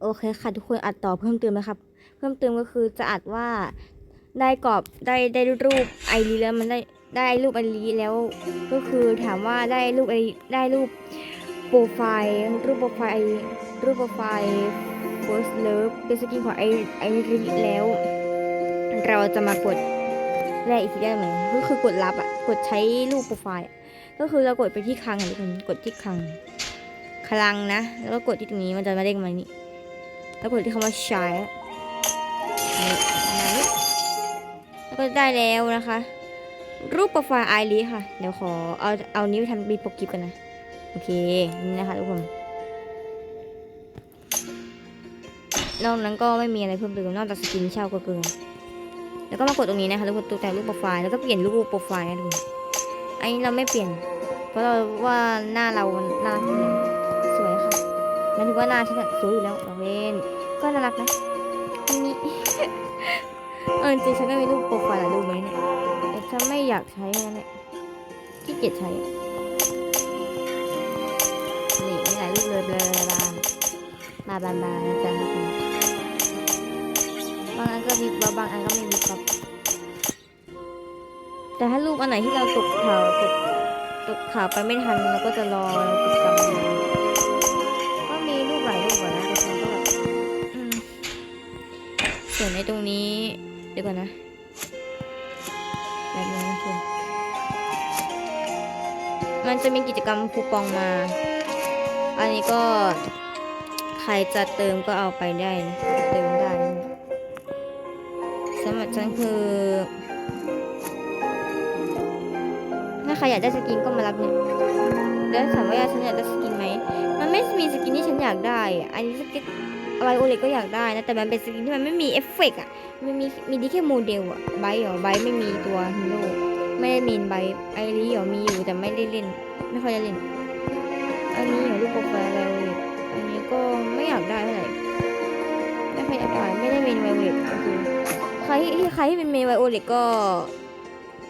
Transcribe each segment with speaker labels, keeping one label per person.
Speaker 1: โอเคค่ะทุกคนอัดต่อเพิ่มเติมนะครับ เพิ่มเติมก็คือจะอัดว่าได้กรอบได้ได้รูปไอรีแล้วมันได้ได้รูปไอรีแล้ว ก็คือถามว่าได้รูปไอได้รูปโปรไฟล์รูปโปรไฟล์รูปโปรไฟล์ first love เป็นสกินของไอไอรีแล้ว เราจะมากดแลกอีกทีได้ไหมก็คือกดรับอะกดใช้รูปโปรไฟล์ก็คือเรากดไปที่คลังอะทุกคนกดที่คลังคลังนะ แล้วก็กดที่ตรงนี้มันจะมาเด้งมานี่ แล้วกดที่คำว่าใช้นี่มานี่แล้วก็ได้แล้วนะคะ รูปโปรไฟล์ไอรีค่ะ เดี๋ยวขอเอาเอานิ้วทำบีปกกิฟกันนะ โอเค นี่นะคะทุกคน นอกนั้นก็ไม่มีอะไรเพิ่มเติมนอกจากสกินเช่าก็เกินแล้วก็มากดตรงนี้นะคะทุกคนตัวแต่งรูปโปรไฟล์แล้วก็เปลี่ยนรูปโปรไฟล์นะทุกคนอันนี้เราไม่เปลี่ยน เพราะเราว่าหน้าเรามันน่ารั มายถึงว่าหน้าฉันสวยอยู่แล้วเราเล่นก็น่ารักนะอันนี้เออจริงฉันก็มีรูปโปรไฟล์หลายรูปไหมเนี่ยแต่ฉันไม่อยากใช้นะเนี่ยขี้เกียจใช้นี่มีหลายรูปเลยเบลาบาบาบานะจ๊ะบางอันก็มีบางอันก็ไม่มีครับแต่ถ้ารูปอันไหนที่เราตกข่าวตกตกข่าวไปไม่ทันเราก็จะรอกิจกรรม ส่วนในตรงนี้ เดี๋ยวก่อนนะแบบนี้นะคุณมันจะมีกิจกรรมคูปองมา อันนี้ก็ใครจะเติมก็เอาไปได้นะเติมได้สำหรับฉันคือ ถ้าใครอยากได้สกินก็มารับเนี่ยแล้วถามว่าฉันอยากได้สกินไหม มันไม่มีสกินที่ฉันอยากได้ อันนี้สกิน ไรโอเล็กก็อยากได้นะ แต่มันเป็นสกินที่มันไม่มีเอฟเฟกต์อะมันมีมีดีแค่โมเดลอะไบท์เหรอไบไม่มีตัวฮีโร่ไม่ได้มีนไบไอรีเหรอมีอยู่แต่ไม่ได้เล่น ไม่ค่อยได้เล่น อันนี้เหรอรูปโปรไฟล์อะไรโอเล็กอันนี้ก็ไม่อยากได้เท่าไหร่ไม่ค่อยอยากได้ไม่ได้เมนไวโอเล็กโอเคใครที่ใครที่เป็นเมนไวโอเล็กก็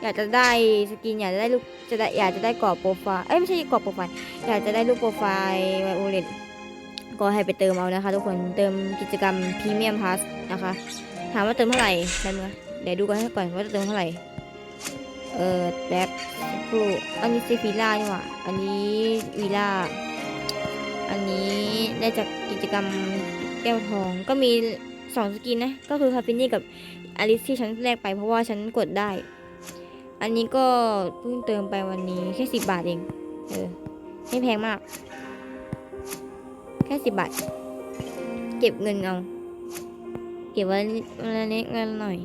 Speaker 1: อยากจะได้สกินอยากจะได้รูปจะได้อยากจะได้กรอบโปรไฟล์เอ้ยไม่ใช่กรอบโปรไฟล์อยากจะได้รูปโปรไฟล์ไวโอเลต ก็ให้ไปเติมเอานะคะ ทุกคนเติมกิจกรรมพรีเมียมพาสนะคะถามว่าเติมเท่าไหร่แป๊บนึงเดี๋ยวดูกันให้ก่อนว่าจะเติมเท่าไหร่เออแป๊บครู่อันนี้ซีฟิล่านี่หว่าอันนี้วีล่าอันนี้ได้จากกิจกรรมแก้วทองก็มีสองสกินนะ ก็คือคาฟินี่กับอลิสที่ฉันแลกไปเพราะว่าฉันกดได้ อันนี้ก็เพิ่งเติมไปวันนี้แค่สิบบาทเอง เออ ไม่แพงมาก แค่สิบบาท เก็บเงินเอา เก็บไว้วันละนิดเงินหน่อย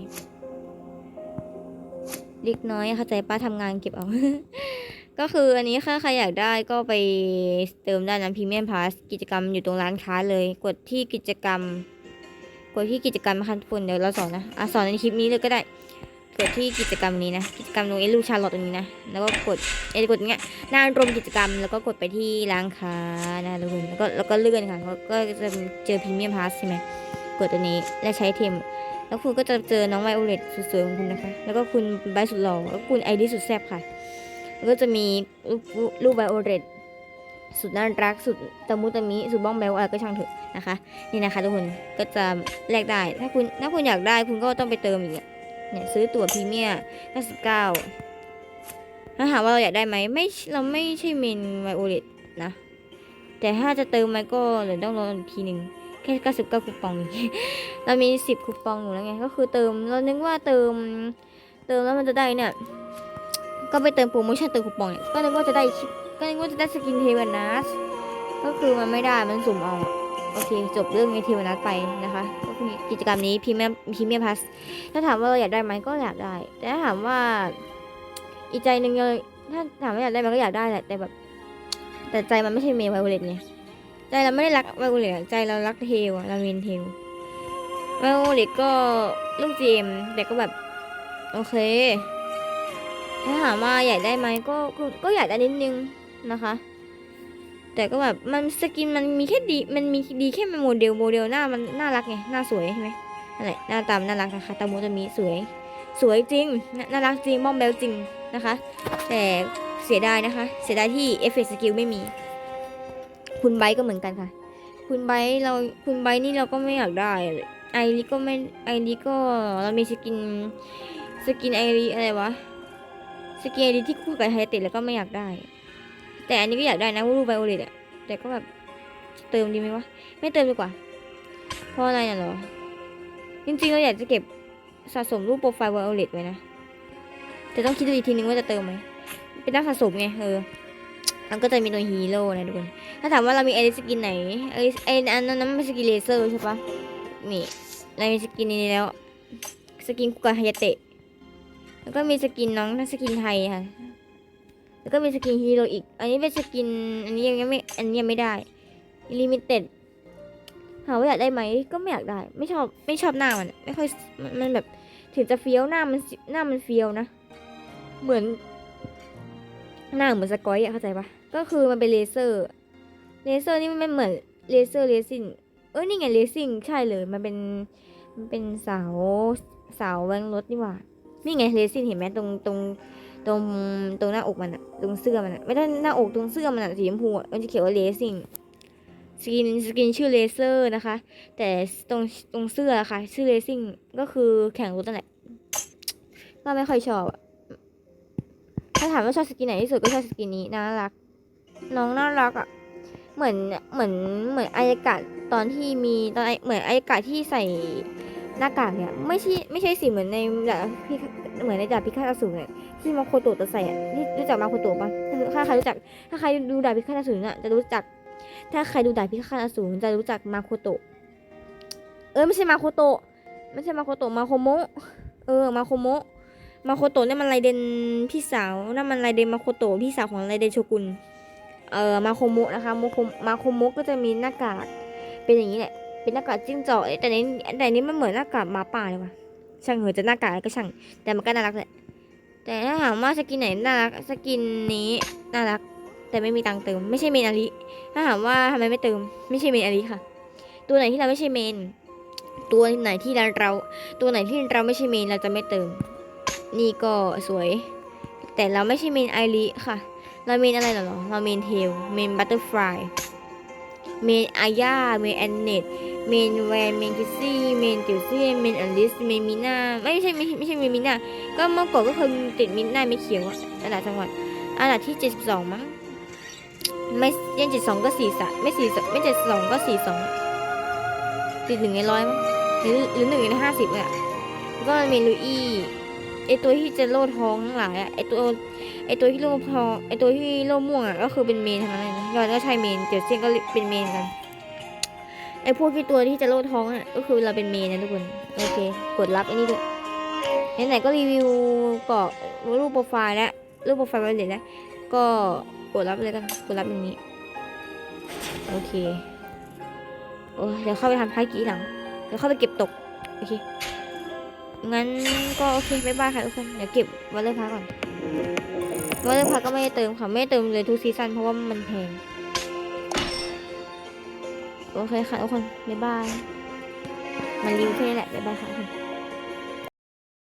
Speaker 1: เล็กน้อยเข้าใจป้าทำงานเก็บเอา ก็คืออันนี้ถ้าใครอยากได้ก็ไปเติมได้นะพรีเมียมพาสกิจกรรมอยู่ตรงร้านค้าเลย กดที่กิจกรรม กดที่กิจกรรมนะคะทุนเดี๋ยวเราสอนนะ อะสอนในคลิปนี้เลยก็ได้ กดที่กิจกรรมนี้นะ กิจกรรมตรงไอ้ลูชาร์ลอตตรงนี้นะ แล้วก็กดไอ้กดเนี้ยหน้ารวมกิจกรรม แล้วก็กดไปที่ร้านค้านะทุกคนแล้วก็แล้วก็เลื่อนค่ะก็จะเจอพรีเมียมพาสใช่ไหมกดตัวนี้แล้วใช้เทม แล้วคุณก็จะเจอน้องไวโอเลตสวยๆของคุณนะคะ แล้วก็คุณใบสุดหล่อแล้วคุณไอดีสุดแซ่บค่ะ แล้วก็จะมีรูปรูปไวโอเลตสุดน่ารักสุดตะมุตะมิสุดบ้องแบลอะไรก็ช่างเถอะนะคะ นี่นะคะทุกคนก็จะแลกได้ถ้าคุณถ้าคุณอยากได้คุณก็ต้องไปเติมอีก เนี่ยซื้อตั๋วพรีเมียร์99ถ้าถามว่าเราอยากได้ไหมไม่เราไม่ใช่เมนไวโอเลตนะ แต่ถ้าจะเติมไหมก็เดี๋ยวต้องรออีกทีหนึ่งแค่99คูปองเรามี 10คูปองอยู่แล้วไงก็คือเติมเรานึกว่าเติมเติมแล้วมันจะได้เนี่ยก็ไปเติมโปรโมชั่นเติมคูปองเนี่ยก็นึกว่าจะได้ก็นึกว่าจะได้สกินเทวานัสก็คือมันไม่ได้มันสุ่มเอา โอเค จบเรื่องในเทวานัสไปนะคะก็คือกิจกรรมนี้พรีเมียมพรีเมียมพาสถ้าถามว่าเราอยากได้ไหมก็อยากได้ แต่ถ้าถามว่าอีกใจหนึ่งเลยถ้าถามว่าอยากได้มันก็อยากได้แหละแต่แบบ แต่ใจมันไม่ใช่เมย์ไวโอเลตไงใจเราไม่ได้รักไวโอเลตใจเรารักเทลอะเราเมนเทลไวโอเลตก็ลูกเจมแต่ก็แบบ โอเค ถ้าถามว่าอยากได้ไหมก็ก็ก็อยากได้นิดนึงนะคะ แต่ก็แบบมันสกินมันมีแค่ดีมันมีดีแค่โมเดลโมเดลหน้ามันน่ารักไงหน้าสวยใช่ไหมนั่นแหละหน้าตามน่ารักนะคะตามูตามีสวย สวยจริงน่ารักจริงบ้อมแบลจริงนะคะ แต่เสียดายนะคะ เสียดายที่เอฟเฟกต์สกิลไม่มี คุณไบก็เหมือนกันค่ะ คุณไบเราคุณไบนี่เราก็ไม่อยากได้ไอริก็ไม่ไอริก็เรามีสกินสกินไอริอะไรวะสกินไอริที่คู่กับไฮเตะแล้วก็ไม่อยากได้ แต่อันนี้ก็อยากได้นะรูปไวโอเลตอะแต่ก็แบบเติมดีไหมวะ ไม่เติมดีกว่า เพราะอะไรน่ะเหรอ จริงๆเราอยากจะเก็บสะสมรูปโปรไฟล์ไวโอเลตไว้นะ แต่ต้องคิดดูอีกทีนึงว่าจะเติมไหม เป็นนักสะสมไงเออมันก็จะมีตัวฮีโร่นะทุกคน ถ้าถามว่าเรามีไอริสกินไหนไอริสไออันนั้นมันเป็นสกินเลเซอร์ใช่ปะนี่เรามีสกินนี้แล้ว สกินคุกะฮายาเตะ แล้วก็มีสกินน้องสกินไทยค่ะ แล้วก็มีสกินฮีโร่อีก อันนี้เป็นสกิน อันนี้ยังไม่ อันนี้ยังไม่ได้ลิมิเต็ดถามว่าอยากได้ไหมก็ไม่อยากได้ ไม่ชอบ ไม่ชอบหน้ามัน ไม่ค่อยมันมันแบบ ถึงจะเฟี้ยวหน้ามัน หน้ามันเฟี้ยวนะ เหมือน หน้าเหมือนสกอยอะเข้าใจปะก็คือมันเป็นเลเซอร์ เลเซอร์นี่มันไม่เหมือนเลเซอร์เลซิ่งเออนี่ไงเลซิ่งใช่เลย มันเป็น มันเป็นเสา เสาแวงรถนี่หว่า นี่ไงเลซิ่งเห็นไหมตรงตรง ตรงตรงหน้าอกมันอะตรงเสื้อมันอะไม่ใช่หน้าอกตรงเสื้อมันอะสีชมพูอะมันจะเขียนว่าเลซิ่งสกินสกินชื่อเลเซอร์นะคะ แต่ตรงตรงเสื้อค่ะ ชื่อเลซิ่งก็คือแข่งรถนั่นแหละก็ไม่ค่อยชอบอะถ้าถามว่าชอบสกินไหนที่สุดก็ชอบสกินนี้น่ารัก น้องน่ารักอะเหมือนเหมือนเหมือนอายกาศตอนที่มีตอนไอเหมือนอายากาศที่ใส่ หน้ากากเนี่ยไม่ใช่ไม่ใช่สิเหมือนในดาบพิฆาเหมือนในดาบพิฆาตอสูรเนี่ยที่มาโคโตะจะใส่อะที่รู้จักมาโคโตะปะถ้าใครรู้จัก ถ้าใครดูดาบพิฆาตอสูรน่ะจะรู้จัก ถ้าใครดูดาบพิฆาตอสูรจะรู้จักมาโคโตะเออไม่ใช่มาโคโตะไม่ใช่มาโคโตะมาโคโมะเออมาโคโมะมาโคโตะเนี่ยมันไรเดนพี่สาวนั่นมันไรเดนมาโคโตะพี่สาวของไรเดนโชกุนเออมาโคโมะนะคะโมโคมาโคโมะก็จะมีหน้ากากเป็นอย่างนี้แหละ เป็นหน้ากากจิ้งจอกแต่นี้แต่นี้มันเหมือนหน้ากากหมาป่าเลยว่ะช่างเหอะจะหน้ากากก็ช่าง แต่มันก็น่ารักแหละแต่ถ้าถามว่าสกินไหนน่ารักสกินนี้น่ารัก แต่ไม่มีตังเติม ไม่ใช่เมนอาริถ้าถามว่าทำไมไม่เติม ไม่ใช่เมนอาริค่ะ ตัวไหนที่เราไม่ใช่เมน ตัวไหนที่เรา ตัวไหนที่เราไม่ใช่เมนเราจะไม่เติม นี่ก็สวย แต่เราไม่ใช่เมนไอริค่ะ เราเมนอะไรหรอเราเมนเทลเมนบัตเตอร์ฟลายเมนอาญาเมนแอนเนต เมนแวนเมนคิซี่เมนติวเซียนเมนอลิสเมนมิน่าไม่ใช่ไม่ใช่ไม่ใช่เมนมิน่าก็เมื่อก่อนก็เคยติดมิน่าไม่เขียวอะอันดับจังหวัดอันดับที่ 72 มั้งไม่ยังเจ็ดสองก็สี่สะไม่สี่ไม่เจ็ดสองก็สี่สองติดหนึ่งในร้อยมั้งหรือหรือหนึ่งในห้าสิบเลยอะก็เมนูอี้ไอตัวที่จะโล่ท้องทั้งหลายอะไอตัวไอตัวที่โล่ท้องไอตัวที่โล่ม่วงอะก็คือเป็นเมนทั้งนั้นเลยนะยอนก็ใช่เมนเจียวเซียนก็เป็นเมนกัน ไอพวกที่ตัวที่จะโล่ท้องอะก็คือเราเป็นเมนนะทุกคน โอเค กดรับไอ้นี่ด้วยไหนๆก็รีวิวเกาะรูปโปรไฟล์แล้วรูปโปรไฟล์ไว้เลยแล้วก็กดรับเลยกันกดรับอย่างนี้ โอเคโอ้เดี๋ยวเข้าไปทำภารกิจทีหลังเดี๋ยวเข้าไปเก็บตกโอเคงั้นก็โอเคบ๊ายบายค่ะทุกคนเดี๋ยวเก็บวันเลยพักก่อนวันเลยพักก็ไม่ได้เติมค่ะไม่ได้เติมเลยทุกซีซั่นเพราะว่ามันแพง โอเคค่ะทุกคน บ๊ายบาย มันรีวิวแค่นี้แหละ บ๊ายบายค่ะทุกคน